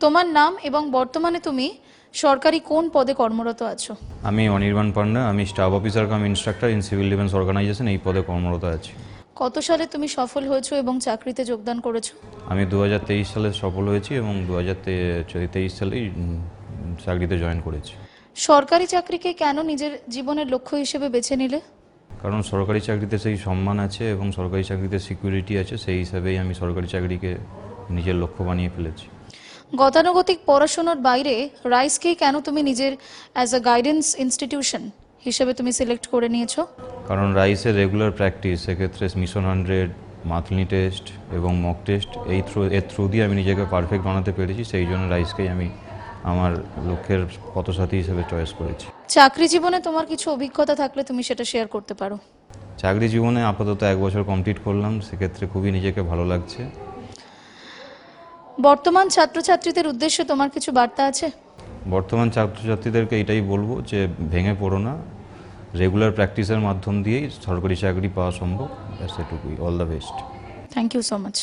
তোমার নাম এবং বর্তমানে তুমি সরকারি কোন পদে কর্মরত আছো? আমি অনির্বাণ পান্ডা আমি staff officer cum instructor in civil defence organisation এই পদে কর্মরত আছি। কত সালে তুমি সফল হয়েছো এবং চাকরিতে যোগদান করেছ? আমি দু হাজার তেইশ সালে সফল হয়েছি এবং দু হাজার তেইশ সালেই চাকরিতে জয়েন করেছি। সরকারি চাকরিকে কেন নিজের জীবনের লক্ষ্য হিসেবে বেছে নিলে? কারণ সরকারি চাকরিতে সেই সম্মান আছে এবং সরকারি চাকরিতে সিকিউরিটি আছে সেই হিসাবেই আমি সরকারি চাকরিকে নিজের লক্ষ্য বানিয়ে ফেলেছি। গতানুগতিক পড়াশোনার বাইরে রাইসকেই কেন তুমি নিজের অ্যাজ আ গাইডেন্স ইনস্টিটিউশন হিসেবে তুমি সিলেক্ট করে নিয়েছো? কারণ রাইসের রেগুলার প্র্যাকটিস সেক্ষেত্রে মিশন হান্ড্রেড মান্থলি টেস্ট এবং মক টেস্ট এই থ্রু এর থ্রু দিয়ে আমি নিজেকে পারফেক্ট বানাতে পেরেছি সেই জন্য রাইসকেই আমি আমার লক্ষ্যের পথসাথী হিসেবে চয়েস করেছি। চাকরি জীবনে তোমার কিছু অভিজ্ঞতা থাকলে তুমি সেটা শেয়ার করতে পারো। চাকরি জীবনে আপাতত এক বছর কমপ্লিট করলাম সেক্ষেত্রে খুবই নিজেকে ভালো লাগছে। বর্তমান ছাত্রছাত্রীদের উদ্দেশ্যে তোমার কিছু বার্তা আছে? বর্তমান ছাত্রছাত্রীদেরকে এটাই বলব যে ভেঙে পড়ো না। রেগুলার প্র্যাকটিসের মাধ্যম দিয়েই সরকারি চাকরি পাওয়া সম্ভব। All the best thank you so much